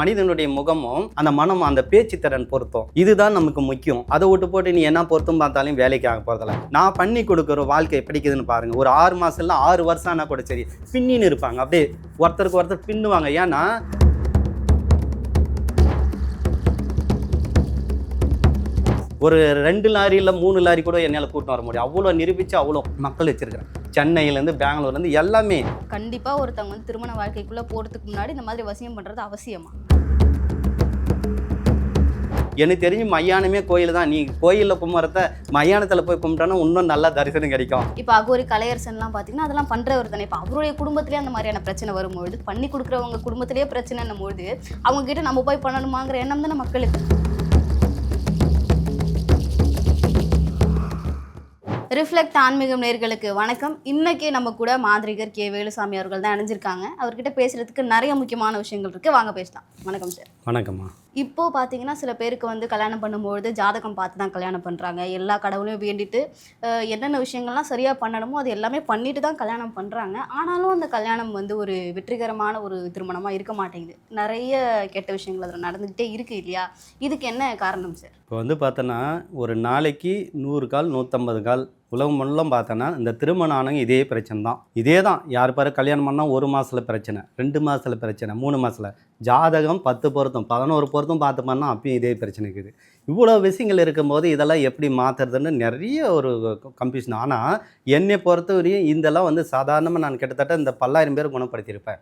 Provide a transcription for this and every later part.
மனிதனுடைய முகமும் அந்த மனம் அந்த பேச்சு திறன் பொருத்தம். இதுதான் நமக்கு முக்கியம். அதை விட்டு போட்டு நீ என்ன பொருத்தம் பார்த்தாலும் வேலைக்கு ஆக போறதில்ல நான் பண்ணி கொடுக்குற வாழ்க்கை பிடிக்குதுன்னு பாருங்க. ஒரு ஆறு மாசம் இல்லை ஆறு வருஷம் ஆனா கூட சரி பின்னின்னு இருப்பாங்க. அப்படியே ஒருத்தருக்கு ஒருத்தர் பின்னுவாங்க. ஏன்னா ஒரு ரெண்டு லாரி இல்லை மூணு லாரி கூட என்னால் கூட்டம் வர முடியும். அவ்வளோ நிரூபித்து அவ்வளோ மக்கள் வச்சிருக்கிறேன் சென்னையிலேருந்து பெங்களூர்லேருந்து எல்லாமே. கண்டிப்பா ஒருத்தவங்க வந்து திருமண வாழ்க்கைக்குள்ள போறதுக்கு முன்னாடி இந்த மாதிரி வசியம் பண்றது அவசியமா? எனக்கு தெரிஞ்சு மையானமே கோயில் தான். நீ கோயிலில் கும்பிட்றத மையானத்தில் போய் கும்பிட்டோன்னா இன்னும் நல்லா தரிசனம் கிடைக்கும். இப்போ அகோரி கலையரசன்லாம் பார்த்தீங்கன்னா அதெல்லாம் பண்றவர் தானே இப்போ அவருடைய குடும்பத்திலேயே அந்த மாதிரியான பிரச்சனை வரும்பொழுது பண்ணி கொடுக்குறவங்க குடும்பத்திலேயே பிரச்சனைன்னும் பொழுது அவங்க கிட்ட நம்ம போய் பண்ணணுமாங்கிற எண்ணம் தானே மக்களுக்கு. ரிஃப்ளெக்ட் ஆன்மீகம் நேர்களுக்கு வணக்கம். இன்னைக்கு நம்ம கூட மாந்திரிகர் கே. வேலுசாமி அவர்கள் தான் அணிஞ்சிருக்காங்க அவர்கிட்ட பேசுறதுக்கு நிறைய முக்கியமான விஷயங்கள் இருக்கு. வாங்க பேசலாம். வணக்கம் சார். வணக்கம்மா. இப்போது பார்த்தீங்கன்னா சில பேருக்கு வந்து கல்யாணம் பண்ணும்பொழுது ஜாதகம் பார்த்து தான் கல்யாணம் பண்ணுறாங்க எல்லா கடவுளையும் வேண்டிட்டு என்னென்ன விஷயங்கள்லாம் சரியாக பண்ணணுமோ அது எல்லாமே பண்ணிட்டு தான் கல்யாணம் பண்ணுறாங்க ஆனாலும் அந்த கல்யாணம் வந்து ஒரு வெற்றிகரமான ஒரு திருமணமாக இருக்க மாட்டேங்குது. நிறைய கெட்ட விஷயங்கள் அதில் நடந்துக்கிட்டே இருக்குது இல்லையா? இதுக்கு என்ன காரணம் சார்? இப்போ வந்து பார்த்தோன்னா ஒரு நாளைக்கு நூறு கால் நூற்றம்பது கால் உலகம் முழுவதும் பார்த்தோன்னா இந்த திருமணம் ஆனவங்க இதே பிரச்சனை தான் இதே தான் யார் பாரு கல்யாணம் பண்ணால் ஒரு மாதத்தில் பிரச்சனை ரெண்டு மாதத்தில் பிரச்சனை மூணு மாதத்தில் ஜாதகம் பத்து பொருத்தம் பதினோரு பொருத்தம் பார்த்து பண்ணால் அப்பயும் இதே பிரச்சனை இருக்குது. இவ்வளோ விஷயங்கள் இருக்கும்போது இதெல்லாம் எப்படி மாற்றுறதுன்னு நிறைய ஒரு கன்ஃபியூஷன் ஆனால் என்னை பொறுத்த வரையும் இதெல்லாம் வந்து சாதாரணமாக நான் கிட்டத்தட்ட இந்த பல்லாயிரம் பேர் குணப்படுத்தியிருப்பேன்.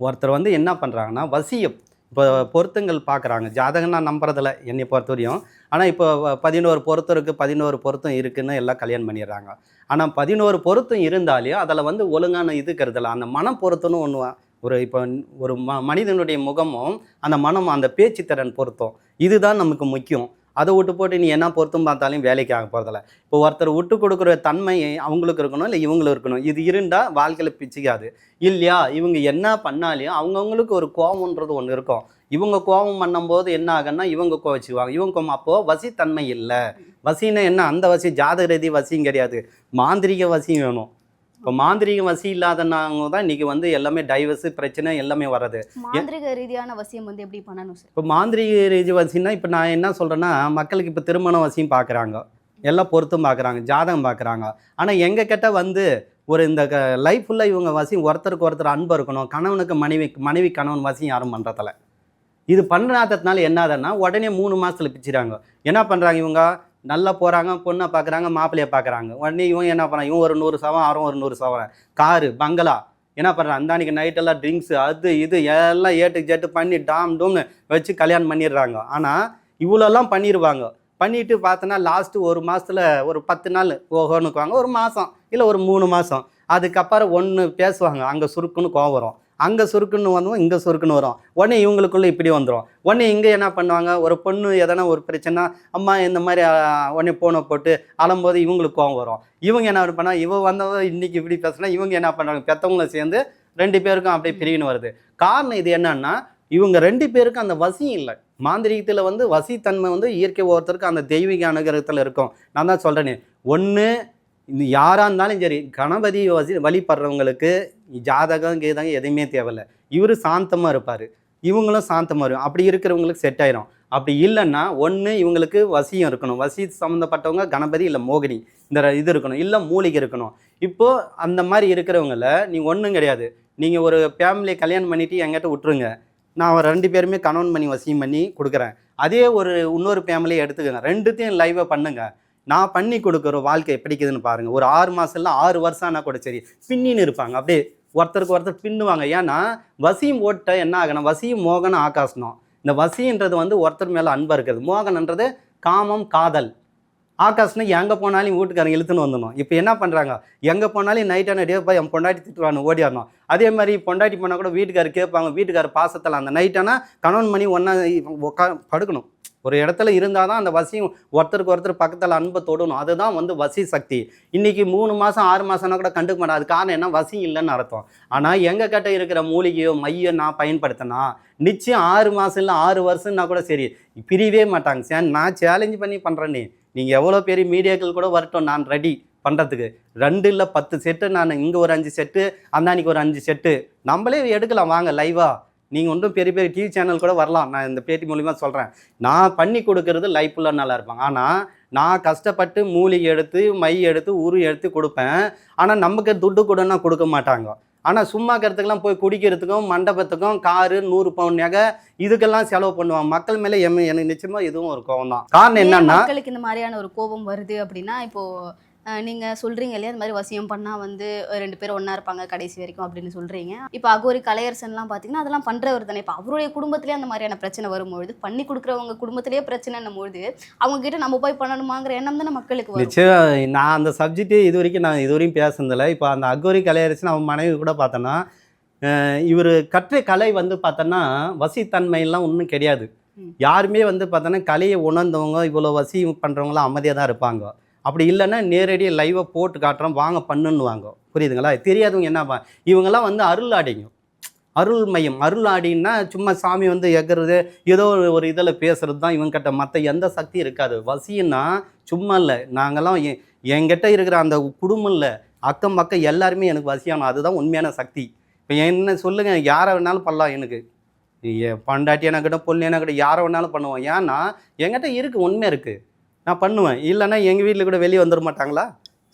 ஒருத்தர் வந்து என்ன பண்ணுறாங்கன்னா வசியம். இப்போ பொருத்தங்கள் பார்க்குறாங்க. ஜாதகம் நான் நம்புறதில்ல என்னை பொறுத்த வரையும் ஆனால் இப்போ பதினோரு பொருத்தம் இருக்குது பதினோரு பொருத்தம் இருக்குதுன்னு எல்லாம் கல்யாணம் பண்ணிடுறாங்க. ஆனால் பதினோரு பொருத்தம் இருந்தாலே அதில் வந்து ஒழுங்கான இது இருக்கிறதில்ல அந்த மனம் பொருத்தம்னு ஒன்று ஒரு இப்போ ஒரு ம மனிதனுடைய முகமும் அந்த மனம் அந்த பேச்சு திறன் பொருத்தம். இதுதான் நமக்கு முக்கியம். அதை விட்டு போட்டு நீ என்ன பொருத்தம் பார்த்தாலும் வேலைக்கு ஆக போகிறதில்ல இப்போ ஒருத்தர் விட்டு கொடுக்குற தன்மை அவங்களுக்கு இருக்கணும் இல்லை இவங்களுக்கு இருக்கணும். இது இருந்தால் வாழ்க்கையில் பிச்சுக்காது. இல்லையா? இவங்க என்ன பண்ணாலையும் அவங்கவுங்களுக்கு ஒரு கோபம்ன்றது ஒன்று இருக்கும். இவங்க கோபம் பண்ணும்போது என்ன ஆகுன்னா இவங்க கோவச்சுக்குவாங்க. இவங்க கோபம் அப்போது வசித்தன்மை இல்லை. வசின்னா என்ன? அந்த வசி ஜாதக ரீதி வசியும் கிடையாது. மாந்திரிக வசியும் வேணும். இப்போ மாந்திரிக வசி இல்லாதனாங்க தான் இன்றைக்கி வந்து எல்லாமே டைவர்ஸு பிரச்சனை எல்லாமே வர்றது. மாந்திரிக ரீதியான வசியம் வந்து எப்படி பண்ணணும் சார் இப்போ மாந்திரிக ரீதி வசின்னா இப்போ நான் என்ன சொல்கிறேன்னா மக்களுக்கு இப்போ திருமண வசியம் பார்க்குறாங்க எல்லாம் பொருத்தம் பார்க்குறாங்க ஜாதகம் பார்க்குறாங்க ஆனால் எங்கள் கிட்ட வந்து ஒரு இந்த லைஃப் ஃபுல்லாக இவங்க வசியம் ஒருத்தருக்கு ஒருத்தர் அன்பு இருக்கணும் கணவனுக்கு மனைவி மனைவி கணவன் வசியம் யாரும் பண்ணுறதில்ல இது பண்ணாததுனால என்னதுன்னா உடனே மூணு மாதத்தில் பிச்சுறாங்க. என்ன பண்ணுறாங்க இவங்க? நல்லா போகிறாங்க பொண்ணை பார்க்குறாங்க மாப்பிள்ளையை பார்க்குறாங்க உடனே இவன் என்ன பண்ணுறான் இவன் ஒரு நூறு சவம் அவரும் ஒரு நூறு சவம் காரு பங்களா. என்ன பண்ணுறான் அந்த அன்னைக்கு நைட்டெல்லாம் ட்ரிங்க்ஸு அது இது எல்லாம் ஏட்டு ஜெட்டு பண்ணி டாம் டூம்னு வச்சு கல்யாணம் பண்ணிடுறாங்க. ஆனால் இவ்வளோலாம் பண்ணிடுவாங்க. பண்ணிட்டு பார்த்தோன்னா லாஸ்ட்டு ஒரு மாதத்தில் ஒரு பத்து நாள் ஓஹோன்னுக்குவாங்க ஒரு மாதம் இல்லை ஒரு மூணு மாதம் அதுக்கப்புறம் ஒன்று பேசுவாங்க. அங்கே சுருக்குன்னு கோவம் வரும். அங்கே சுருக்குன்னு வந்தோம் இங்கே சுருக்குன்னு வரும். உடனே இவங்களுக்குள்ளே இப்படி வந்துடும் உடனே இங்கே என்ன பண்ணுவாங்க? ஒரு பொண்ணு எதனா ஒரு பிரச்சனை அம்மா இந்த மாதிரி உடனே போனை போட்டு அலம்போது இவங்களுக்கு கோவம் வரும். இவங்க என்ன பண்ணா இவ வந்தவங்க இன்றைக்கி இப்படி பேசுனா இவங்க என்ன பண்ணுறாங்க பெற்றவங்களும் சேர்ந்து ரெண்டு பேருக்கும் அப்படியே பிரிவின்னு வருது. காரணம் இது என்னன்னா இவங்க ரெண்டு பேருக்கும் அந்த வசியம் இல்லை. மாந்திரீகத்தில் வந்து வசித்தன்மை வந்து இயற்கை ஒருத்தருக்கு அந்த தெய்வீக அனுகிரகத்தில் இருக்கும். நான் தான் சொல்கிறேனே ஒன்று இந்த யாராக இருந்தாலும் சரி கணபதி வசி வழிபடுறவங்களுக்கு ஜாதகம் கீதகம் எதுவுமே தேவையில்லை. இவர் சாந்தமாக இருப்பார். இவங்களும் சாந்தமாக இருக்கும் அப்படி இருக்கிறவங்களுக்கு செட் ஆயிரும். அப்படி இல்லைன்னா ஒன்று இவங்களுக்கு வசியம் இருக்கணும். வசி சம்மந்தப்பட்டவங்க கணபதி இல்லை மோகினி இந்த இது இருக்கணும். இல்லை மூலிகை இருக்கணும். இப்போது அந்த மாதிரி இருக்கிறவங்கள நீ ஒன்றும் கிடையாது. நீங்கள் ஒரு ஃபேமிலியை கல்யாணம் பண்ணிவிட்டு எங்கிட்ட விட்ருங்க நான் ரெண்டு பேருமே கணவன் பண்ணி வசியம் பண்ணி கொடுக்குறேன். அதே ஒரு இன்னொரு ஃபேமிலியை எடுத்துக்கோங்க. ரெண்டுத்தையும் லைவாக பண்ணுங்கள் நான் பண்ணி கொடுக்குற வாழ்க்கை பிடிக்குதுன்னு பாருங்கள் ஒரு ஆறு மாதம் இல்லை ஆறு வருஷம் ஆனால் கூட சரி பின்னின்னு இருப்பாங்க. அப்படியே ஒருத்தருக்கு ஒருத்தர் பின்னுவாங்க. ஏன்னா வசியம் ஓட்ட என்ன ஆகணும்? வசியம் மோகனம் ஆகாசனம். இந்த வசின்றது வந்து ஒருத்தர் மேலே அன்பாக இருக்குது. மோகனன்றது காமம் காதல். ஆகாஷ்னு எங்கே போனாலும் வீட்டுக்காரங்க இழுத்துன்னு வந்துடணும். இப்போ என்ன பண்ணுறாங்க எங்கே போனாலும் நைட்டான டே போய் என் பொண்டாட்டி திட்டுவானு ஓடிடணும் அதே மாதிரி பொண்டாட்டி போனால் கூட வீட்டுக்காரர் கேட்பாங்க. வீட்டுக்காரர் பாசத்தில் அந்த நைட்டானா கணவன் மணி ஒன்றா உட்கா படுக்கணும். ஒரு இடத்துல இருந்தால் தான் அந்த வசியம் ஒருத்தருக்கு ஒருத்தர் பக்கத்தில் அன்பை தொடணும். அதுதான் வந்து வசி சக்தி. இன்றைக்கி மூணு மாதம் ஆறு மாதம்னா கூட கண்டுக்க மாட்டேன். அது காரணம் என்ன? வசி இல்லைன்னு அர்த்தம். ஆனால் எங்கள் கிட்ட இருக்கிற மூலிகையோ மையோ நான் பயன்படுத்தினா நிச்சயம் ஆறு மாதம் இல்லை ஆறு வருஷம்னா கூட சரி பிரியவே மாட்டாங்க. சார் நான் சேலஞ்சு பண்ணி பண்ணுறேன்னே நீங்கள் எவ்வளோ பெரிய மீடியாக்கள் கூட வரட்டும் நான் ரெடி பண்ணுறதுக்கு ரெண்டு இல்லை பத்து செட்டு நான் இங்கே ஒரு அஞ்சு செட்டு அந்தானிக்கு ஒரு அஞ்சு செட்டு நம்மளே எடுக்கலாம். வாங்க லைவாக நீங்கள் ஒன்றும் பெரிய பெரிய டிவி சேனல் கூட வரலாம். நான் இந்த பேட்டி மூலிமா சொல்கிறேன் நான் பண்ணி கொடுக்கறது லைஃப்பில் நல்லா இருப்பாங்க. ஆனால் நான் கஷ்டப்பட்டு மூலிகை எடுத்து மை எடுத்து உரு எடுத்து கொடுப்பேன். ஆனால் நமக்கு துட்டு கூடனா கொடுக்க மாட்டாங்க. ஆனால் சும்மா இருக்கிறதுக்கெல்லாம் போய் குடிக்கிறதுக்கும் மண்டபத்துக்கும் காரு நூறு பவுன் நகை இதுக்கெல்லாம் செலவு பண்ணுவான் மக்கள் மேலே எம் எனக்கு நிச்சயமாக இதுவும் ஒரு கோவம் தான் காரணம் என்னன்னா மக்களுக்கு இந்த மாதிரியான ஒரு கோபம் வருது அப்படின்னா இப்போ அஹ், நீங்க சொல்றீங்க இல்லையா? இந்த மாதிரி வசியம் பண்ணா வந்து ரெண்டு பேரும் ஒண்ணா இருப்பாங்க கடைசி வரைக்கும் அப்படின்னு சொல்றீங்க. இப்போ அகோரி கலையரசன்லாம் பாத்தீங்கன்னா அதெல்லாம் பண்றவர் தானே. இப்போ அவருடைய குடும்பத்திலே அந்த மாதிரியான பிரச்சனை வரும்பொழுது பண்ணி கொடுக்குறவங்க குடும்பத்திலேயே பிரச்சனைன்னும் பொழுது அவங்க கிட்ட நம்ம போய் பண்ணணுமாங்கிற எண்ணம் தானே மக்களுக்கு வரும். நான் அந்த சப்ஜெக்ட்டு இது வரைக்கும் நான் இது வரைக்கும் பேசுனதில்ல. இப்போ அந்த அகோரி கலையரசன் அவன் மனைவி கூட பார்த்தோன்னா இவர் கற்ற கலை வந்து பார்த்தோன்னா வசித்தன்மையெல்லாம் ஒன்றும் கிடையாது. யாருமே வந்து பார்த்தோன்னா கலையை உணர்ந்தவங்க இவ்வளோ வசி பண்ணுறவங்களாம் அமைதியாக தான் இருப்பாங்க. அப்படி இல்லைன்னா நேரடியாக லைவாக போட்டு காட்டுறோம் வாங்க பண்ணுன்னுவாங்க. புரியுதுங்களா? தெரியாதவங்க என்ன இவங்கெல்லாம் வந்து அருள் ஆடிங்க. அருள் மையம். அருள் ஆடின்னா சும்மா சாமி வந்து எகிறது ஏதோ ஒரு- இதில் பேசுறது தான் இவங்கிட்ட மற்ற எந்த சக்தி இருக்காது. வசின்னா சும்மா இல்லை. நாங்கள்லாம் எ- என்கிட்ட இருக்கிற அந்த குடும்பம் இல்லை. அக்கம் பக்கம் எல்லாருமே எனக்கு வசியானோம். அதுதான் உண்மையான சக்தி. இப்போ என்ன சொல்லுங்கள் யாரை வேணாலும் பண்ணலாம் எனக்கு. என் பண்டாட்டி எனக்கிட்ட பொண்ணு எனக்கிட்ட யாரை வேணாலும் பண்ணுவோம். ஏன்னா என்கிட்ட இருக்குது உண்மை இருக்குது நான் பண்ணுவேன். இல்லைன்னா எங்கள் வீட்டில் கூட வெளியே வந்துட மாட்டாங்களா?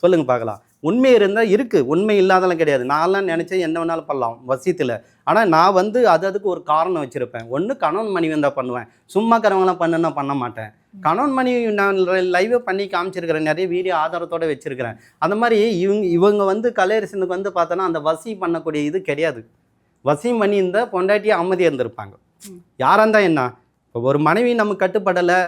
சொல்லுங்கள் பார்க்கலாம். உண்மை இருந்தால் இருக்குது உண்மை இல்லாதெல்லாம் கிடையாது. நான்லாம் நினச்சேன் என்ன வேணாலும் பண்ணலாம். வசியத்தில். ஆனால் நான் வந்து அது அதுக்கு ஒரு காரணம் வச்சுருப்பேன். ஒன்று கணவன் மனைவி இருந்தால் பண்ணுவேன். சும்மா கரவங்களாம் பண்ணுன்னா பண்ண மாட்டேன். கணவன் மனைவி நான் லைவே பண்ணி காமிச்சிருக்கிறேன். நிறைய வீடியோ ஆதாரத்தோடு வச்சுருக்கிறேன். அந்த மாதிரி இவங்க இவங்க வந்து கலையரசனுக்கு வந்து பார்த்தோன்னா அந்த வசி பண்ணக்கூடிய இது கிடையாது. வசியம் பண்ணி இருந்தால் பொண்டாட்டியே அமைதியாக இருந்திருப்பாங்க. யாராக இருந்தால் என்ன? இப்போ ஒரு மனைவி நமக்கு கட்டுப்படலை.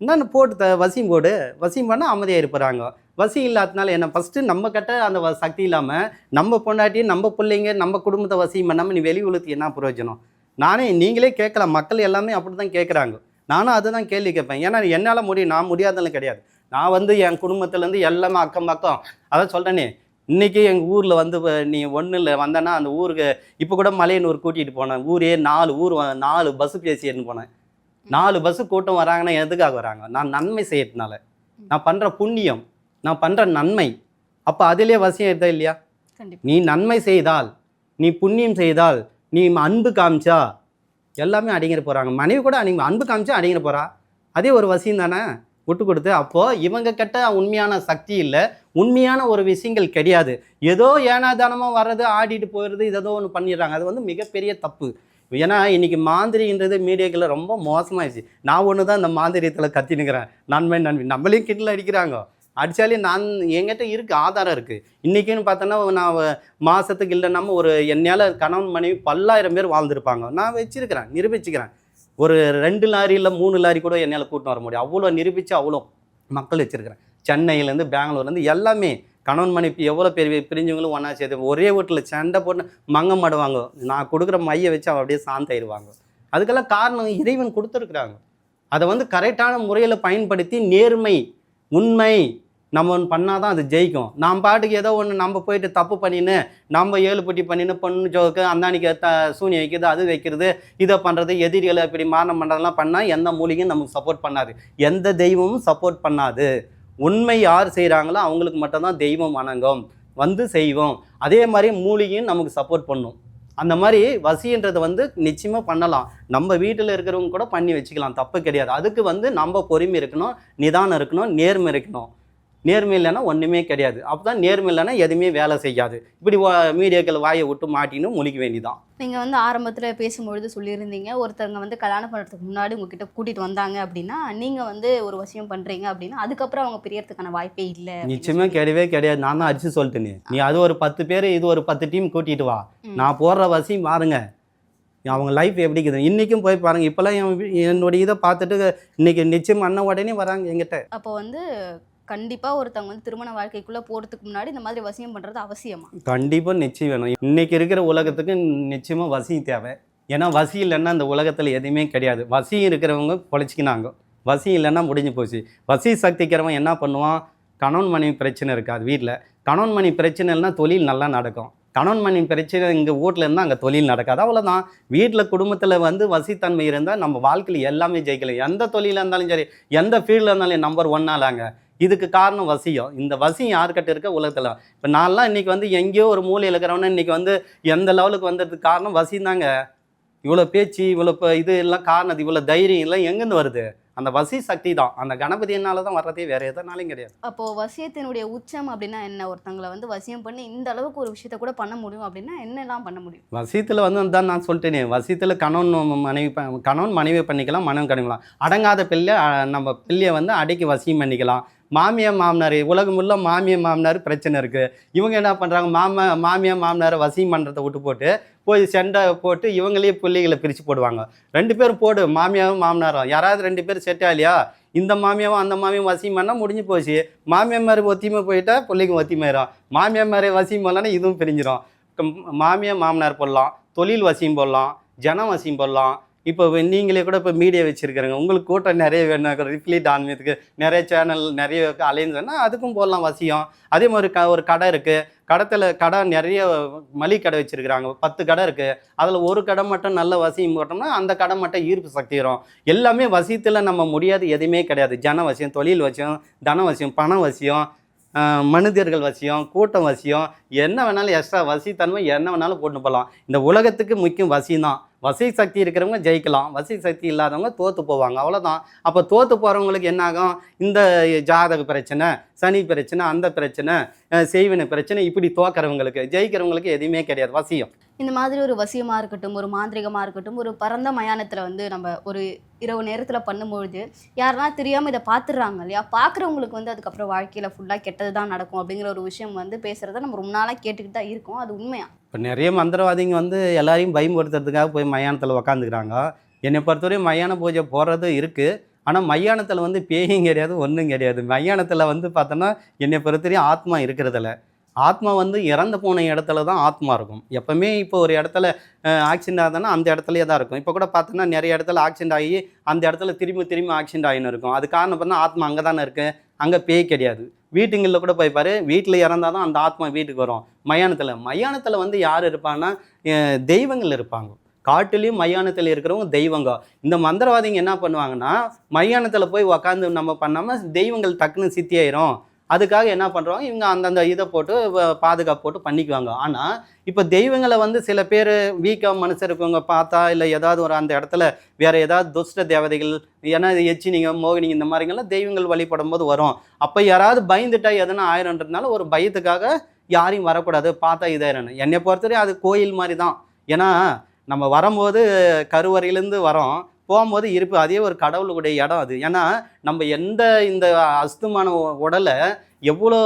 என்னென்னு போட்டு த வசியம் போடு. வசியம் பண்ணால் அமைதியாக இருப்பாங்க. வசியம் இல்லாதனால என்ன? ஃபஸ்ட்டு நம்ம கிட்ட அந்த வ- சக்தி இல்லாமல் நம்ம பொண்டாட்டி நம்ம பிள்ளைங்க நம்ம குடும்பத்தை வசியம் பண்ணாமல் நீ வெளி உலகத்துக்கு என்ன பிரயோஜனம்? நானே நீங்களே கேட்கலாம். மக்கள் எல்லாமே அப்படி தான் கேட்குறாங்க. நானும் அதுதான் கேள்வி கேட்பேன். ஏன்னா என்னால் முடியும். நான் முடியாதெல்லாம் கிடையாது. நான் வந்து என் குடும்பத்துலேருந்து எல்லாமே அக்கம் பக்கம். அதான் சொல்கிறேனே இன்றைக்கி எங்கள் ஊரில் வந்து நீ ஒன்றும் இல்லை வந்தேன்னா அந்த ஊருக்கு இப்போ கூட மலையனூர் கூட்டிகிட்டு போனேன். ஊரே நாலு ஊர் வ- நாலு பஸ்ஸு பேசிடுன்னு போனேன். நாலு பஸ்ஸு கூட்டம் வராங்கன்னா எதுக்காக வராங்க? நான் நன்மை செய்யறதுனால. நான் பண்ணுற புண்ணியம் நான் பண்ணுற நன்மை. அப்போ அதிலே வசியம் எடுத்தா இல்லையா? நீ நன்மை செய்தால் நீ புண்ணியம் செய்தால் நீ அன்பு காமிச்சா எல்லாமே அடங்கிட போகிறாங்க மனைவி கூட அடங்கி அன்பு காமிச்சா அடங்கிட போகிறா அதே ஒரு வசியம் தானே? விட்டு கொடுத்து அப்போது இவங்க கிட்ட உண்மையான சக்தி இல்லை. உண்மையான ஒரு விஷயங்கள் கிடையாது. ஏதோ ஏனாதானமாக வர்றது ஆடிட்டு போயிடுறது இதோ ஒன்று பண்ணிடுறாங்க. அது வந்து மிகப்பெரிய தப்பு. ஏன்னா இன்னைக்கு மாந்திரின்றது மீடியாக்களில் ரொம்ப மோசமாயிடுச்சு. நான் ஒன்று தான் இந்த மாந்திரியத்தில் கத்தினுக்கிறேன் நன்மை நன்மை. நம்மளையும் கிட்டில் அடிக்கிறாங்க. அடித்தாலே நான் என்கிட்ட இருக்குது ஆதாரம் இருக்குது இன்றைக்கின்னு பார்த்தோன்னா நான் மாதத்துக்கு இல்லைன்னா ஒரு என்னால் கணவன் மனைவி பல்லாயிரம் பேர் வாழ்ந்துருப்பாங்க. நான் வச்சுருக்கிறேன் நிரூபிச்சுக்கிறேன். ஒரு ரெண்டு லாரி இல்லை மூணு லாரி கூட என்னால் கூட்டின்னு வர முடியும். அவ்வளோ நிரூபித்து அவ்வளோ மக்கள் வச்சுருக்கிறேன். சென்னையிலேருந்து பெங்களூர்லேருந்து எல்லாமே கணவன் மனைவி எவ்வளோ பெரிய பிரிஞ்சவங்களும் ஒன்றா சேர்த்து ஒரே வீட்டில் சண்டை போட்டு மங்கம் மாடுவாங்க. நான் கொடுக்குற மையை வச்சு அவள் அப்படியே சாந்தாயிடுவாங்க. அதுக்கெல்லாம் காரணம் இறைவன் கொடுத்துருக்குறாங்க. அதை வந்து கரெக்டான முறையில் பயன்படுத்தி நேர்மை உண்மை நம்ம ஒன்று பண்ணால் தான் அது ஜெயிக்கும். நாம் பாட்டுக்கு ஏதோ ஒன்று நம்ம போயிட்டு தப்பு பண்ணின்னு நம்ம ஏழு பொட்டி பண்ணின்னு பொண்ணு ஜோக்கு அந்தானிக்கு த சூனி வைக்கிறது அது வைக்கிறது இதை பண்ணுறது எதிரிகளை இப்படி மாரணம் பண்ணுறதெல்லாம் பண்ணால் எந்த மூலிகையும் நமக்கு சப்போர்ட் பண்ணாது. எந்த தெய்வமும் சப்போர்ட் பண்ணாது. உண்மை யார் செய்கிறாங்களோ அவங்களுக்கு மட்டும்தான் தெய்வம் வணங்கும். வந்து செய்வோம். அதே மாதிரி மூலிகையும் நமக்கு சப்போர்ட் பண்ணும். அந்த மாதிரி வசின்றதை வந்து நிச்சயமாக பண்ணலாம். நம்ம வீட்டில் இருக்கிறவங்க கூட பண்ணி வச்சுக்கலாம். தப்பு கிடையாது. அதுக்கு வந்து நம்ம பொறுமை இருக்கணும் நிதானம் இருக்கணும் நேர்மை இருக்கணும். நேர்மை இல்லைன்னா ஒன்றுமே கிடையாது. அப்போ தான் நேர்மை இல்லைன்னா எதுவுமே வேலை செய்யாது. இப்படி மீடியாக்கள் வாயை விட்டு மாட்டின்னு முழிக்க வேண்டியதான் நீங்க வந்து ஆரம்பத்துல பேசும்பொழுது சொல்லியிருந்தீங்க ஒருத்தவங்க வந்து கல்யாணம் பண்றதுக்கு முன்னாடி உங்ககிட்ட கூட்டிட்டு வந்தாங்க அப்படின்னா நீங்க வந்து ஒரு வசியம் பண்றீங்க அப்படின்னா அதுக்கப்புறம் அவங்க பிரியறதுக்கான வாய்ப்பே இல்லை நிச்சயமே கிடையவே கிடையாது. நான் தான் அடிச்சு சொல்லிட்டேனே. நீ அது ஒரு பத்து பேர் இது ஒரு பத்து டீம் கூட்டிட்டு வா. நான் போடுற வசியம் பாருங்க அவங்க லைஃப் எப்படி இருக்குது? இன்றைக்கும் போய் பாருங்க. இப்போல்லாம் என்னுடைய இதை பார்த்துட்டு இன்னைக்கு நிச்சயம் பண்ண உடனே வராங்க எங்கிட்ட அப்போ வந்து கண்டிப்பாக ஒருத்தவங்க வந்து திருமண வாழ்க்கைக்குள்ளே போகிறதுக்கு முன்னாடி இந்த மாதிரி வசியம் பண்ணுறது அவசியமா? கண்டிப்பாக நிச்சயம் வேணும். இன்றைக்கி இருக்கிற உலகத்துக்கு நிச்சயமாக வசியம் தேவை. ஏன்னா வசி இல்லைன்னா இந்த உலகத்தில் எதுவுமே கிடையாது. வசி இருக்கிறவங்க பொழைச்சிக்கினாங்க. வசி இல்லைன்னா முடிஞ்சு போச்சு. வசி சக்திக்கிறவன் என்ன பண்ணுவான்? கணவன் மனைவி பிரச்சனை இருக்காது வீட்டில் கணவன் மனைவி பிரச்சனை இல்லைன்னா தொழில் நல்லா நடக்கும். கணவன் மனைவி பிரச்சனை இங்கே வீட்டில் இருந்தால் அங்கே தொழில் நடக்காது. அவ்வளோதான் வீட்டில் குடும்பத்தில் வந்து வசித்தன்மை இருந்தால் நம்ம வாழ்க்கையில் எல்லாமே ஜெயிக்கலாம். எந்த தொழிலாக இருந்தாலும் சரி எந்த ஃபீல்டில் இருந்தாலும் நம்பர் ஒன்னாலாங்க இதுக்கு காரணம் வசியம். இந்த வசியம் யார்கிட்ட இருக்க? உலகத்தில். இப்போ நான்லாம் இன்றைக்கி வந்து எங்கேயோ ஒரு மூலையில் இருக்கிறவன இன்றைக்கி வந்து எந்த லெவலுக்கு வந்ததுக்கு காரணம் வசியம் தாங்க இவ்வளோ பேச்சு இவ்வளோ இப்போ இது எல்லாம் காரணம் இவ்வளோ தைரியம் எல்லாம் எங்கேருந்து வருது? அந்த வசி சக்தி தான். அந்த கணபதியினால தான் வர்றதே வேற எதனாலையும் கிடையாது. அப்போ வசியத்தினுடைய உச்சம் அப்படின்னா என்ன? ஒருத்தங்களை வந்து வசியம் பண்ணி இந்த அளவுக்கு ஒரு விஷயத்த கூட பண்ண முடியும் அப்படின்னா என்னெல்லாம் பண்ண முடியும்? வசியத்தில் வந்து தான் நான் சொல்லிட்டேனே. வசியத்தில் கணவன் மனைவி கணவன் மனைவி பண்ணிக்கலாம் மனம் பண்ணிக்கலாம் அடங்காத பிள்ளை நம்ம பிள்ளைய வந்து அடக்கி வசியம் பண்ணிக்கலாம். மாமியார் மாமனார் உலகம் உள்ள மாமியார் மாமனார் பிரச்சனை இருக்குது இவங்க என்ன பண்ணுறாங்க மாமா மாமியார் மாமனாரை வசியம் பண்ணுறதை விட்டு போட்டு போய் சண்டை போட்டு இவங்களே பிள்ளைகளை பிரித்து போடுவாங்க. ரெண்டு பேரும் போடு மாமியாரும் மாமனாரும். யாராவது ரெண்டு பேரும் செட் ஆகலையா இந்த மாமியாவும் அந்த மாமியும் வசியம் பண்ணால் முடிஞ்சு போச்சு. மாமியார் மாதிரி ஒத்திமை போயிட்டால் பிள்ளைக்கும் ஒத்திமையிடும் மாமியார் மாதிரி வசியம் பண்ணலன்னா இதுவும் பிரிஞ்சிடும் மாமியார் மாமனார் போடலாம் தொழில் வசியம் போடலாம் ஜன வசியம் போடலாம் இப்போ நீங்களே கூட இப்போ மீடியா வச்சுருக்கிறீங்க. உங்களுக்கு கூட்டம் நிறைய வேணும். ரிப்ளீட் ஆன்மீகத்துக்கு நிறைய சேனல் நிறைய அலைன்ஸ்னா அதுக்கும் போடலாம் வசியம். அதே மாதிரி க ஒரு கடை இருக்குது கடத்தில் கடை நிறைய மளிகை கடை வச்சுருக்குறாங்க. பத்து கடை இருக்குது அதில் ஒரு கடை மட்டும் நல்ல வசியம் போட்டோம்னா அந்த கடை மட்டும் ஈர்ப்பு சக்தி வரும். எல்லாமே வசியத்தில் நம்ம முடியாது எதுவுமே கிடையாது. ஜன வசியம் தொழில் வசியம் தன வசியம் பண வசியம் மனிதர்கள் வசியம் கூட்டம் வசியம். என்ன வேணாலும் எக்ஸ்ட்ரா வசித்தன்மை என்ன வேணாலும் போட்டு போகலாம் இந்த உலகத்துக்கு முக்கியம் வசியம் தான். வசி சக்தி இருக்கிறவங்க ஜெயிக்கலாம். வசி சக்தி இல்லாதவங்க தோற்று போவாங்க. அவ்வளோதான் அப்போ தோற்று போகிறவங்களுக்கு என்ன ஆகும்? இந்த ஜாதக பிரச்சனை சனி பிரச்சனை அந்த பிரச்சனை செய்வின செய்வினை பிரச்சனை இப்படி தோக்கிறவங்களுக்கு ஜெயிக்கிறவங்களுக்கு எதுவுமே கிடையாது. வசியம். இந்த மாதிரி ஒரு வசியமாக இருக்கட்டும் ஒரு மாந்திரிகமாக இருக்கட்டும் ஒரு பரந்த மயானத்தில் வந்து நம்ம ஒரு இரவு நேரத்தில் பண்ணும்பொழுது யாருன்னா தெரியாமல் இதை பார்த்துடுறாங்க இல்லையா? பார்க்குறவங்களுக்கு வந்து அதுக்கப்புறம் வாழ்க்கையில் ஃபுல்லாக கெட்டது தான் நடக்கும் அப்படிங்கிற ஒரு விஷயம் வந்து பேசுகிறத நம்ம ரொம்ப நாளாக கேட்டுக்கிட்டு தான் இருக்கோம். அது உண்மையா? இப்போ நிறைய மந்திரவாதிங்க வந்து எல்லாரையும் பயன்படுத்துறதுக்காக போய் மயானத்தில் உக்காந்துக்கிறாங்க. என்னை பொறுத்தவரையும் மயான பூஜை போடுறது இருக்குது ஆனால் மையானத்தில் வந்து பேயும் கிடையாது ஒன்றும் கிடையாது. மையானத்தில் வந்து பார்த்தோன்னா என்னை பொறுத்தவரையும் ஆத்மா இருக்கிறதில்ல. ஆத்மா வந்து இறந்து போன இடத்துல தான் ஆத்மா இருக்கும். எப்போவுமே இப்போ ஒரு இடத்துல ஆக்சிடென்ட் ஆகுதுன்னா அந்த இடத்துலையே தான் இருக்கும். இப்போ கூட பார்த்தோன்னா நிறைய இடத்துல ஆக்சிடென்ட் ஆகி அந்த இடத்துல திரும்பி திரும்பி ஆக்சிடென்ட் ஆகின்னு இருக்கும். அது காரணம் பார்த்தா ஆத்மா அங்கே தானே இருக்குது அங்கே பேய் கிடையாது. வீட்டுங்களில் கூட போய் பாரு வீட்டில் இறந்தால் தான் அந்த ஆத்மா வீட்டுக்கு வரும். மயானத்தில் மயானத்தில் வந்து யார் இருப்பாங்கன்னா தெய்வங்கள் இருப்பாங்க. காட்டுலேயும் மையானத்தில் இருக்கிறவங்க தெய்வங்க. இந்த மந்திரவாதிங்க என்ன பண்ணுவாங்கன்னா மையானத்தில் போய் உக்காந்து நம்ம பண்ணாமல் தெய்வங்கள் டக்குன்னு சித்தியாயிரும். அதுக்காக என்ன பண்ணுறாங்க இவங்க அந்தந்த இதை போட்டு பாதுகாப்பு போட்டு பண்ணிக்குவாங்க. ஆனால் இப்போ தெய்வங்களை வந்து சில பேர் வீக்காக மனுஷர் இருக்கவங்க பார்த்தா இல்லை ஏதாவது ஒரு அந்த இடத்துல வேறு ஏதாவது துஷ்ட தேவதைகள் ஏன்னா இது எச்சினிங்க மோகினிங்க இந்த மாதிரிங்கெல்லாம் தெய்வங்கள் வழிபடும் போது வரும். அப்போ யாராவது பயந்துட்டா எதனா ஆயிரன்றதுனால ஒரு பயத்துக்காக யாரையும் வரக்கூடாது. பார்த்தா இதாயிரணும். என்னை பொறுத்தவரை அது கோயில் மாதிரி தான். ஏன்னா நம்ம வரும்போது கருவறையிலேருந்து வரோம். போகும்போது இருப்பு அதே ஒரு கடவுளுடைய இடம் அது. ஏன்னா நம்ம எந்த இந்த அஸ்துமான உடலை எவ்வளோ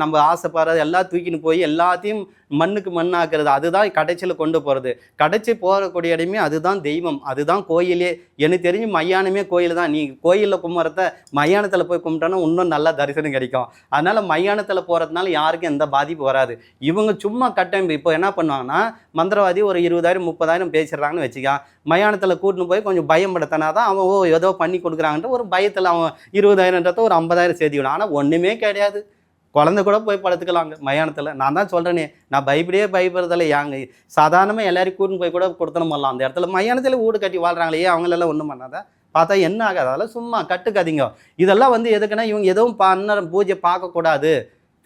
நம்ம ஆசைப்படுறது எல்லாம் தூக்கின்னு போய் எல்லாத்தையும் மண்ணுக்கு மண்ணாக்குறது அதுதான் கடைச்சியில் கொண்டு போகிறது கடைச்சி போகக்கூடிய இடமே அதுதான் தெய்வம் அதுதான் கோயிலே. எனக்கு தெரிஞ்சு மையானமே கோயில் தான். நீ கோயிலில் கும்பிட்றத மையானத்தில் போய் கும்பிட்டோன்னா இன்னும் நல்லா தரிசனம் கிடைக்கும். அதனால் மையானத்தில் போகிறதுனால யாருக்கும் எந்த பாதிப்பு வராது. இவங்க சும்மா கட்டம் இப்போ என்ன பண்ணுவாங்கன்னா மந்திரவாதி ஒரு இருபதாயிரம் முப்பதாயிரம் பேசுகிறாங்கன்னு வச்சுக்க. மயானத்தில் கூட்டின்னு போய் கொஞ்சம் பயம்படுத்தினா தான் அவன் ஓ ஏதோ பண்ணி கொடுக்குறாங்கன்ற ஒரு பயத்தில் அவன் இருபதாயிரன்றத ஒரு ஐம்பதாயிரம் சேர்த்திக்கணும் ஆனால் ஒன்றுமே கிடையாது. குழந்தை கூட போய் படுத்துக்கலாங்க. மயானத்தில். நான் தான் சொல்கிறேனே நான் பயப்படியே பயப்படுறதில்ல. யாங்க சாதாரணமாக எல்லாரையும் கூட்டின்னு போய் கூட கொடுத்தணும் பண்ணலாம் அந்த இடத்துல. மயானத்தில் வீடு கட்டி வாழ்கிறாங்களே அவங்களெல்லாம் ஒன்றும் பண்ணாத. பார்த்தா என்ன ஆகாது. அதெல்லாம் சும்மா கட்டுக்காதீங்க. இதெல்லாம் வந்து எதுக்குன்னா இவங்க எதுவும் பண்ண பூஜை பார்க்கக்கூடாது.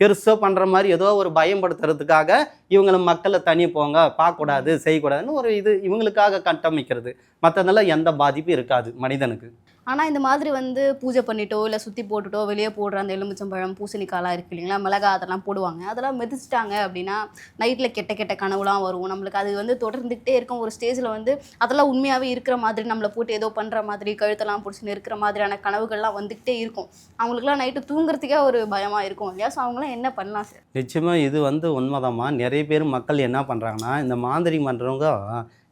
பெருசாக பண்ணுற மாதிரி ஏதோ ஒரு பயன்படுத்துறதுக்காக இவங்களை மக்களை தனி போங்க பார்க்கக்கூடாது செய்யக்கூடாதுன்னு ஒரு இது இவங்களுக்காக கட்டமைக்கிறது. மற்றதெல்லாம் எந்த பாதிப்பும் இருக்காது மனிதனுக்கு. ஆனால் இந்த மாதிரி வந்து பூஜை பண்ணிட்டோ இல்லை சுற்றி போட்டுட்டோ வெளியே போடுற அந்த எலுமிச்சம்பழம் பூசணிக்காலாம் இருக்கு இல்லைங்களா? மிளகா அதெல்லாம் போடுவாங்க. அதெல்லாம் மிதிச்சிட்டாங்க அப்படின்னா நைட்டில் கெட்ட கெட்ட கனவுலாம் வரும். நம்மளுக்கு அது வந்து தொடர்ந்துக்கிட்டே இருக்கும். ஒரு ஸ்டேஜில் வந்து அதெல்லாம் உண்மையாகவே இருக்கிற மாதிரி நம்மளை போட்டு ஏதோ பண்ணுற மாதிரி கழுத்தெல்லாம் பிடிச்சின்னு இருக்கிற மாதிரியான கனவுகள்லாம் வந்துக்கிட்டே இருக்கும். அவங்களுக்குலாம் நைட்டு தூங்குறதுக்கே ஒரு பயமாக இருக்கும் இல்லையா? ஸோ அவங்களாம் என்ன பண்ணலாம் சார்? நிச்சயமாக இது வந்து உண்மைதாம்மா. நிறைய பேர் மக்கள் என்ன பண்ணுறாங்கன்னா இந்த மாந்திரி பண்ணுறவங்க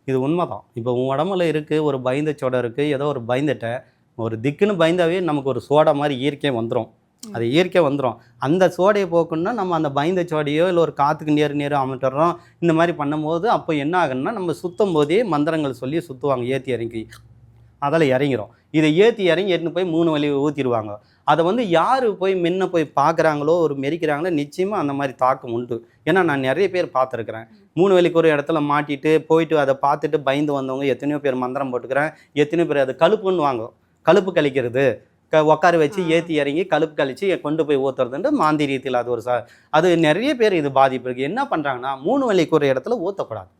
இது உண்மைதான். இப்போ உன் உடம்புல இருக்குது ஒரு பயந்த சோடை இருக்குது ஏதோ ஒரு பயந்துட்ட. ஒரு திக்குன்னு பயந்தாவே நமக்கு ஒரு சோடா மாதிரி இயற்கையாக வந்துடும் அது இயற்கையாக வந்துடும் அந்த சோடையை போக்கணும்னா நம்ம அந்த பயந்த சோடையோ இல்லை ஒரு காற்றுக்கு நேர் நேர் அமட்டுறோம் இந்த மாதிரி பண்ணும்போது அப்போ என்ன ஆகுன்னா நம்ம சுத்தும் போதே மந்திரங்கள் சொல்லி சுற்றுவாங்க ஏற்றி இறங்கி. அதில் இறங்கிரும். இதை ஏற்றி இறங்கி எடுத்துன்னு போய் மூணு வழி ஊற்றிடுவாங்க அதை வந்து யார் போய் முன்ன போய் பார்க்குறாங்களோ ஒரு மெரிக்கிறாங்களோ நிச்சயமாக அந்த மாதிரி தாக்கம் உண்டு. ஏன்னா நான் நிறைய பேர் பார்த்துருக்குறேன். மூணு வேலைக்கு ஒரு இடத்துல மாட்டிட்டு போயிட்டு அதை பார்த்துட்டு பயந்து வந்தவங்க எத்தனையோ பேர் மந்திரம் போட்டுக்கிறேன் எத்தனையோ பேர் அது கழுப்புன்னு வாங்க கழுப்பு கழிக்கிறது. க உட்கார வச்சு. ஏற்றி இறங்கி கழுப்பு கழிச்சு கொண்டு போய் ஊற்றுறதுன்ட்டு மாந்திரியத்தில் அது ஒரு ச அது நிறைய பேர் இது பாதிப்பு இருக்குது என்ன பண்ணுறாங்கன்னா மூணு வேலைக்கு ஒரு இடத்துல ஊற்றக்கூடாது.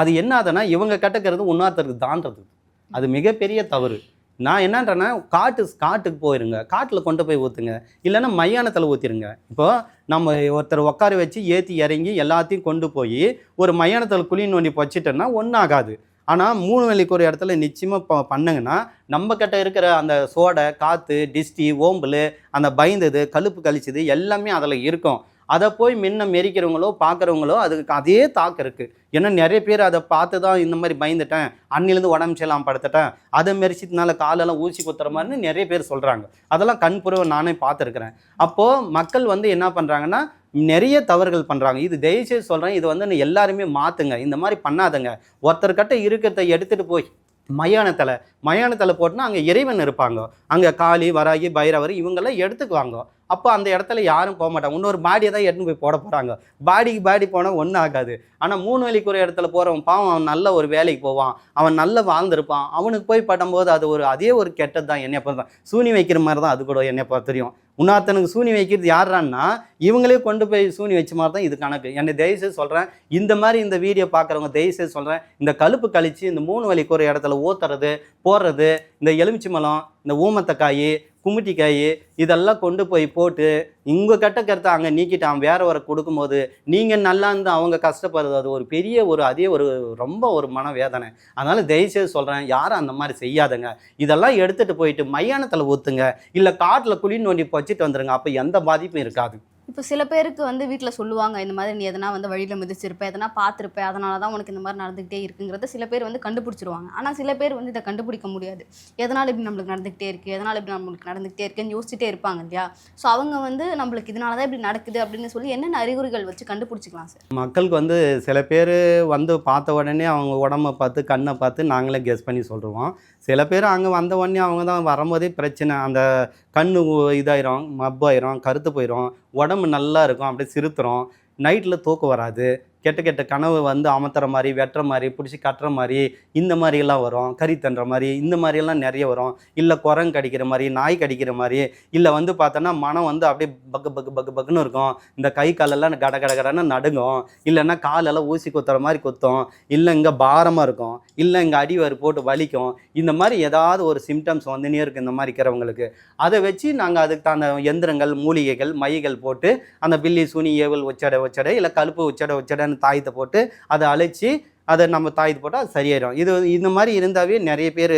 அது என்ன ஆகுதுன்னா இவங்க கட்டக்கிறது இன்னொருத்தருக்கு தாண்டது அது மிகப்பெரிய தவறு. நான் என்னன்றேன்னா காட்டு காட்டுக்கு போயிருங்க. காட்டில் கொண்டு போய் ஊற்றுங்க இல்லைன்னா மையானத்தில் ஊற்றிருங்க இப்போ நம்ம ஒருத்தர் உட்கார வச்சு ஏற்றி இறங்கி எல்லாத்தையும் கொண்டு போய் ஒரு மையானத்தில் குழி நோண்டி வச்சிட்டோன்னா ஒன்றும் ஆகாது ஆனால் மூணு வேலைக்கு ஒரு இடத்துல நிச்சயமாக ப பண்ணுங்கன்னா நம்ம கிட்ட இருக்கிற அந்த சோடை காற்று டிஸ்டி ஓம்பல் அந்த பயந்தது கழுப்பு கழிச்சது எல்லாமே அதில் இருக்கும். அதை போய் முன்ன மெரிக்கிறவங்களோ பார்க்குறவங்களோ அதுக்கு அதே தாக்கம் இருக்குது ஏன்னா நிறைய பேர் அதை பார்த்து தான் இந்த மாதிரி பயந்துட்டேன். அன்னிலேருந்து உடம்பு செய்யலாம் படுத்துட்டேன். அதை மெரிச்சதுனால காலெல்லாம் ஊசி குத்துற மாதிரின்னு நிறைய பேர் சொல்கிறாங்க அதெல்லாம் கண்புறவை நானே பார்த்துருக்குறேன். அப்போது மக்கள் வந்து என்ன பண்ணுறாங்கன்னா நிறைய தவறுகள் பண்ணுறாங்க இது தயவுசெய்து சொல்கிறேன் இது வந்து நீ எல்லாருமே மாற்றுங்க இந்த மாதிரி பண்ணாதங்க. ஒருத்தர்கிட்ட இருக்கிறத எடுத்துகிட்டு போய் மயானத்தில் மயானத்தில் போட்டுனா அங்கே இறைவன் இருப்பாங்க. அங்கே காளி வராகி பைரவர் இவங்கெல்லாம் எடுத்துக்குவாங்க. அப்போ அந்த இடத்துல யாரும் போக மாட்டாங்க. இன்னொரு பாடியை தான் எடுத்துன்னு போய் போட போகிறாங்க பாடிக்கு பாடி போனால் ஒன்றும் ஆகாது. ஆனால் மூணு வேலைக்கு ஒரு இடத்துல போகிறவன் பாவம் அவன் நல்ல ஒரு வேலைக்கு போவான். அவன் நல்ல வாழ்ந்திருப்பான். அவனுக்கு போய் படும்போது அது ஒரு அதே ஒரு கெட்டது தான் என்னை பொறுத்த சூனி வைக்கிற மாதிரி தான் அது கூட என்னை பார்த்து தெரியும். இன்னொருத்தனுக்கு சூனி வைக்கிறது யாரான்னா இவங்களே கொண்டு போய் சூனி வச்ச மாதிரி தான் இது கணக்கு. என்னை தயவுசெய்து சொல்கிறேன் இந்த மாதிரி இந்த வீடியோ பார்க்குறவங்க தயவுசெய்து சொல்கிறேன் இந்த கழுப்பு கழித்து இந்த மூணு வழிக்கு ஒரு இடத்துல ஊத்துறது போடுறது இந்த எலுமிச்சை மலம் இந்த ஊமத்தக்காய் கும்மிட்டிக்காய் இதெல்லாம் கொண்டு போய் போட்டு உங்கள் கட்ட கருத்தை அங்கே நீக்கிட்டான் வேற ஒரு கொடுக்கும்போது நீங்கள் நல்லா இருந்து அவங்க கஷ்டப்படுறது அது ஒரு பெரிய ஒரு அதே ஒரு ரொம்ப ஒரு மனவேதனை. அதனால் தயவுசெய்து சொல்கிறேன் யாரும் அந்த மாதிரி செய்யாதுங்க. இதெல்லாம் எடுத்துகிட்டு போயிட்டு மையானத்தில் ஊற்றுங்க இல்லை காட்டில் குழி நோண்டி வச்சுட்டு வந்துடுங்க அப்போ எந்த பாதிப்பும் இருக்காது. இப்போ சில பேருக்கு வந்து வீட்டில் சொல்லுவாங்க இந்த மாதிரி நீ எதனா வந்து வழியில் மிதிச்சிருப்ப எதனா பார்த்துருப்ப அதனால தான் உனக்கு இந்த மாதிரி நடந்துக்கிட்டே இருக்குங்கிறத சில பேர் வந்து கண்டுபிடிச்சிருவாங்க. ஆனால் சில பேர் வந்து இதை கண்டுபிடிக்க முடியாது. எதனால் இப்படி நம்மளுக்கு நடந்துக்கிட்டே இருக்குது எதனால் இப்படி நம்மளுக்கு நடந்துக்கிட்டே இருக்குன்னு யோசிச்சுட்டே இருப்பாங்க இல்லையா? ஸோ அவங்க வந்து நம்மளுக்கு இதனால தான் இப்படி நடக்குது அப்படின்னு சொல்லி என்னென்ன அறிகுறிகள் வச்சு கண்டுபிடிச்சிக்கலாம் சார்? மக்களுக்கு வந்து சில பேர் வந்து பார்த்த உடனே அவங்க உடம்ப பார்த்து கண்ணை பார்த்து நாங்களே கெஸ் பண்ணி சொல்கிறோம் சில பேர் அங்கே வந்த உடனே அவங்க தான் வரும்போதே பிரச்சனை அந்த கண்ணு இதாயிரும் மப்பாயிரும் கருத்து போயிடும் உடம்பு நல்லா இருக்கும் அப்படியே சிறுத்துறோம் நைட்டில் தூக்கம் வராது. கெட்ட கெட்ட கனவு வந்து அமர்த்துற மாதிரி வெட்டுற மாதிரி பிடிச்சி கட்டுற மாதிரி இந்த மாதிரியெல்லாம் வரும். கறி தண்டுற மாதிரி இந்த மாதிரியெல்லாம் நிறைய வரும். இல்லை குரங்கு கடிக்கிற மாதிரி நாய் கடிக்கிற மாதிரி இல்லை வந்து பார்த்தோன்னா மனம் வந்து அப்படியே பக்கு பக்கு பக்கு பக்குன்னு இருக்கும். இந்த கை காலெல்லாம் கட கட கடன்னு நடுங்கும். இல்லைன்னா காலெல்லாம் ஊசி குத்துற மாதிரி குத்தும். இல்லை இங்கே பாரமாக இருக்கும். இல்லை இங்கே அடிவார் போட்டு வலிக்கும். இந்த மாதிரி ஏதாவது ஒரு சிம்டம்ஸ் வந்துனே இருக்குது இந்த மாதிரி இருக்கிறவங்களுக்கு. அதை வச்சு நாங்கள் அதுக்கு தகுந்த எந்திரங்கள் மூலிகைகள் மைகள் போட்டு அந்த பில்லி சுனி ஏவல் உச்சடை உச்சடை இல்லை கழுப்பு உச்சடை உச்சடைன்னு தாயத்தை போட்டு அதை அழைச்சி அதை நம்ம தாயத்து போட்டால் அது சரியாயிடும் இது இந்த மாதிரி இருந்தாவே நிறைய பேர்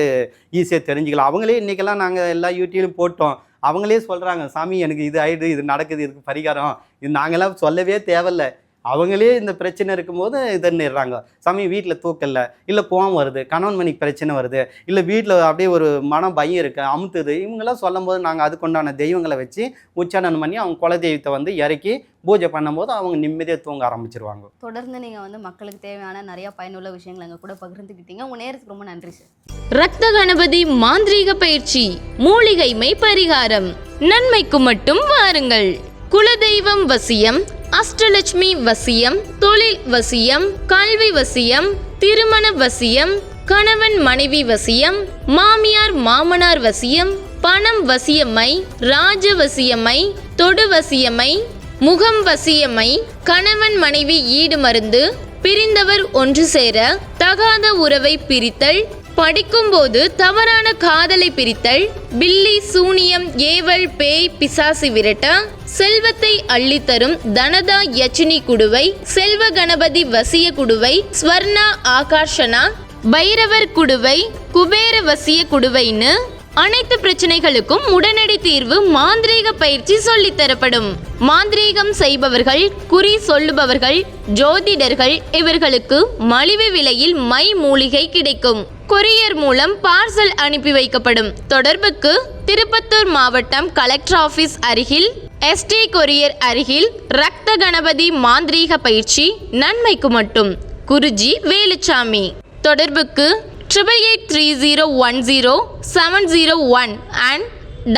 ஈஸியாக தெரிஞ்சுக்கலாம். அவங்களே இன்றைக்கெல்லாம் நாங்கள் எல்லா யூடியூப்லையும் போட்டோம். அவங்களே சொல்கிறாங்க சாமி எனக்கு இது ஆயிடுது இது நடக்குது இதுக்கு பரிகாரம். இது நாங்களாம் சொல்லவே தேவையில்ல. அவங்களே இந்த பிரச்சனை இருக்கும்போது இதுன்னுறாங்க சாமி வீட்டில் தூக்கல இல்லை கோவம் வருது. கணவன் மணிக்கு பிரச்சனை வருது. இல்லை வீட்டில் அப்படியே ஒரு மன பயம் இருக்குது அமுத்துது. இவங்கெல்லாம் சொல்லும் போது நாங்கள் அதுக்குண்டான தெய்வங்களை வச்சு உச்சாரணம் பண்ணி அவங்க குல தெய்வத்தை வந்து இறக்கி பூஜை பண்ணும்போது அவங்க நிம்மதியாக தூங்க ஆரம்பிச்சிருவாங்க. தொடர்ந்து நீங்கள் வந்து மக்களுக்கு தேவையான நிறைய பயனுள்ள விஷயங்களை எங்கள் கூட பகிர்ந்துக்கிட்டீங்க உங்கள் நேரத்துக்கு ரொம்ப நன்றி சார் ரத்த கணபதி மாந்திரீக பயிற்சி மூலிகைமை பரிகாரம் நன்மைக்கு மட்டும் வாருங்கள். குலதெய்வம் வசியம் அஷ்டலட்சுமி வசியம் தொழில் வசியம் கல்வி வசியம் திருமண வசியம் கணவன் மனைவி வசியம் மாமியார் மாமனார் வசியம் பணம் வசியமை ராஜ வசியமை தொடு வசியமை முகம் வசியமை கணவன் மனைவி ஈடு மருந்து பிரிந்தவர் ஒன்று சேர தகாத உறவை பிரித்தல் படிக்கும்போது தவறான காதலை பிரித்தல் பில்லி சூனியம் ஏவல் பேய் பிசாசு விரட்ட செல்வத்தை அள்ளித்தரும் தனதா யச்சினி குடுவை செல்வ கணபதி வசிய குடுவை ஸ்வர்ணா ஆகாஷனா பைரவர் குடுவை குபேர வசிய குடுவைன்னு அனைத்து பிரச்சனைகளுக்கும் உடனடி தீர்வு மாந்திரீக பயிற்சி சொல்லித் தரப்படும். மாந்திரீகம் செய்பவர்கள் குறி சொல்லுபவர்கள் ஜோதிடர்கள் இவர்களுக்கு மலிவு விலையில் மை மூலிகை கிடைக்கும். கொரியர் மூலம் பார்சல் அனுப்பி வைக்கப்படும். தொடர்புக்கு திருப்பத்தூர் மாவட்டம் கலெக்டர் ஆபீஸ் அருகில் எஸ்டி கொரியர் அருகில் ரக்த கணபதி மாந்திரீக பயிற்சி நன்மைக்கு மட்டும். குருஜி வேலுச்சாமி. தொடர்புக்கு triple eight three zero one zero seven zero one and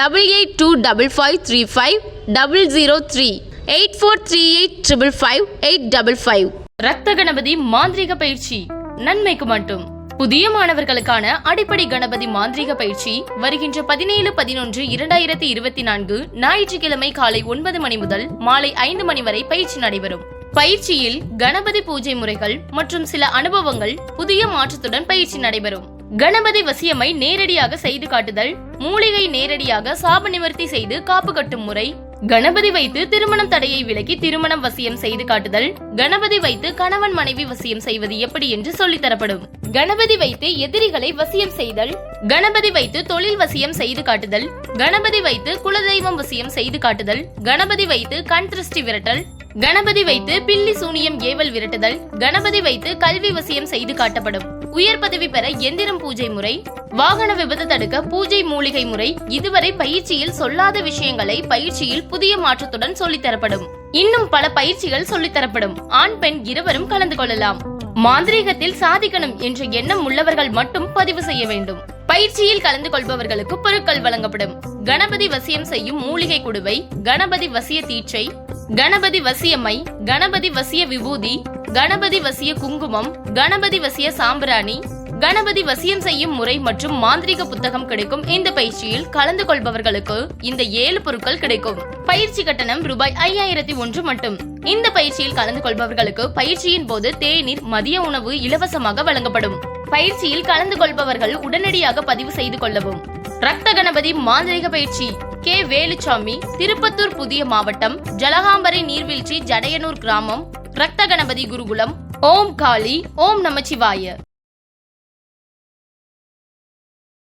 double eight two double five three five double zero three eight four three eight triple five eight double five Ratha Ganapathi மாந்திரிக பயிற்சி. நன்மைக்கு மட்டும். புதிய மாணவர்களுக்கான அடிப்படை கணபதி மாந்திரிக பயிற்சி வருகின்ற பதினேழு பதினொன்று இரண்டாயிரத்தி இருபத்தி நான்கு ஞாயிற்றுக்கிழமை காலை ஒன்பது மணி முதல் மாலை ஐந்து மணி வரை பயிற்சி நடைபெறும். பயிற்சியில் கணபதி பூஜை முறைகள் மற்றும் சில அனுபவங்கள் புதிய மாற்றத்துடன் பயிற்சி நடைபெறும். கணபதி வசியமை நேரடியாக செய்து காட்டுதல் மூலிகை நேரடியாக சாப நிவர்த்தி செய்து காப்பு கட்டும் முறை கணபதி வைத்து திருமணம் தடையை விலக்கி திருமணம் வசியம் செய்து காட்டுதல் கணபதி வைத்து கணவன் மனைவி வசியம் செய்வது எப்படி என்று சொல்லித்தரப்படும். கணபதி வைத்து எதிரிகளை வசியம் செய்தல் கணபதி வைத்து தொழில் வசியம் செய்து காட்டுதல் கணபதி வைத்து குலதெய்வம் வசியம் செய்து காட்டுதல் கணபதி வைத்து கண் திருஷ்டி விரட்டல் கணபதி வைத்து பில்லி சூனியம் ஏவல் விரட்டுதல் கணபதி வைத்து கல்வி வசியம் செய்து காட்டப்படும். உயர் பதவி பெற எந்திரம் பூஜை முறை வாகன விபத்து தடுக்க பூஜை மூலிகை முறை இதுவரை பயிற்சியில் சொல்லாத விஷயங்களை பயிற்சியில் புதிய மாற்றத்துடன் சொல்லித்தரப்படும். இன்னும் பல பயிற்சிகள் சொல்லித்தரப்படும். ஆண் பெண் இருவரும் கலந்து கொள்ளலாம். மாந்திரீகத்தில் சாதிக்கணும் என்ற எண்ணம் உள்ளவர்கள் மட்டும் பதிவு செய்ய வேண்டும். பயிற்சியில் கலந்து கொள்பவர்களுக்கு பொருட்கள் வழங்கப்படும். கணபதி வசியம் செய்யும் மூலிகை குடுவை கணபதி வசிய தீட்சை கணபதி வசியம்மை கணபதி வசிய விபூதி கணபதி வசிய குங்குமம் கணபதி வசிய சாம்பிராணி கணபதி வசியம் செய்யும் முறை மற்றும் மாந்திரீக புத்தகம் கிடைக்கும் இந்த பயிற்சியில் கலந்து கொள்பவர்களுக்கு இந்த ஏழு பொருட்கள் கிடைக்கும். பயிற்சி கட்டணம் ரூபாய் ஐயாயிரத்தி ஒன்று மட்டும். இந்த பயிற்சியில் கலந்து கொள்பவர்களுக்கு பயிற்சியின் போது தேநீர் மதிய உணவு இலவசமாக வழங்கப்படும். பயிற்சியில் கலந்து கொள்பவர்கள் உடனடியாக பதிவு செய்து கொள்ளவும். ரத்த கணபதி மாந்திரிக பயிற்சி. கே. வேலுச்சாமி திருப்பத்தூர் புதிய மாவட்டம் ஜலகாம்பரை நீர்வீழ்ச்சி ஜடையனூர் கிராமம் ரத்த கணபதி குருகுலம் ஓம் காளி ஓம் நமச்சிவாய.